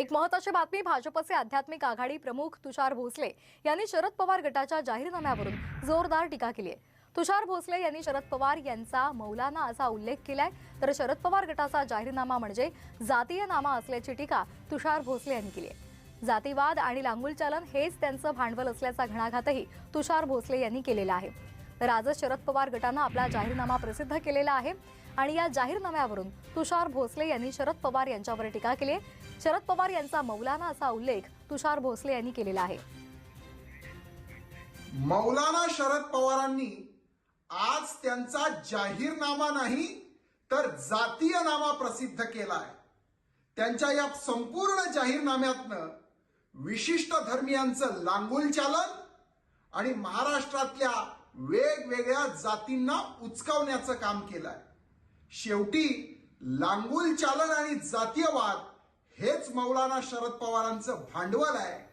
एक महत्वाची बातमी भाजपचे आध्यात्मिक आघाडी प्रमुख तुषार भोसले यांनी शरद पवार गटाच्या जाहीरनाम्यावरून जोरदार टीका केली आहे. तुषार भोसले यांनी शरद पवार यांचा मौलाना असा उल्लेख केलाय. तर शरद पवार गटाचा जाहीरनामा म्हणजे जातीय नामा असल्याची टीका तुषार भोसले यांनी केली आहे. जातीवाद आणि लांगुलचालन हेच त्यांचं भांडवल असल्याचा घणाघातही तुषार भोसले यांनी केलेला आहे. तर आजच शरद पवार गटानं आपला जाहीरनामा प्रसिद्ध केलेला आहे आणि या जाहीरनाम्यावरून तुषार भोसले यांनी शरद पवार यांच्यावर टीका केली आहे. शरद पवार यांचा मौलाना असा उल्लेख तुषार भोसले यांनी केलेला आहे. मौलाना शरद पवारांनी आज त्यांचा जाहीरनामा नाही तर जातीय नामा प्रसिद्ध केलाय. त्यांच्या या संपूर्ण जाहीरनाम्यातनं विशिष्ट धर्मियांचं लांगुल चालन आणि महाराष्ट्रातल्या वेगवेगळ्या जातींना उचकावण्याचं काम केलंय. शेवटी लांगुल चालन आणि जातीयवाद मौलाना शरद पवारांचं भांडवल आहे.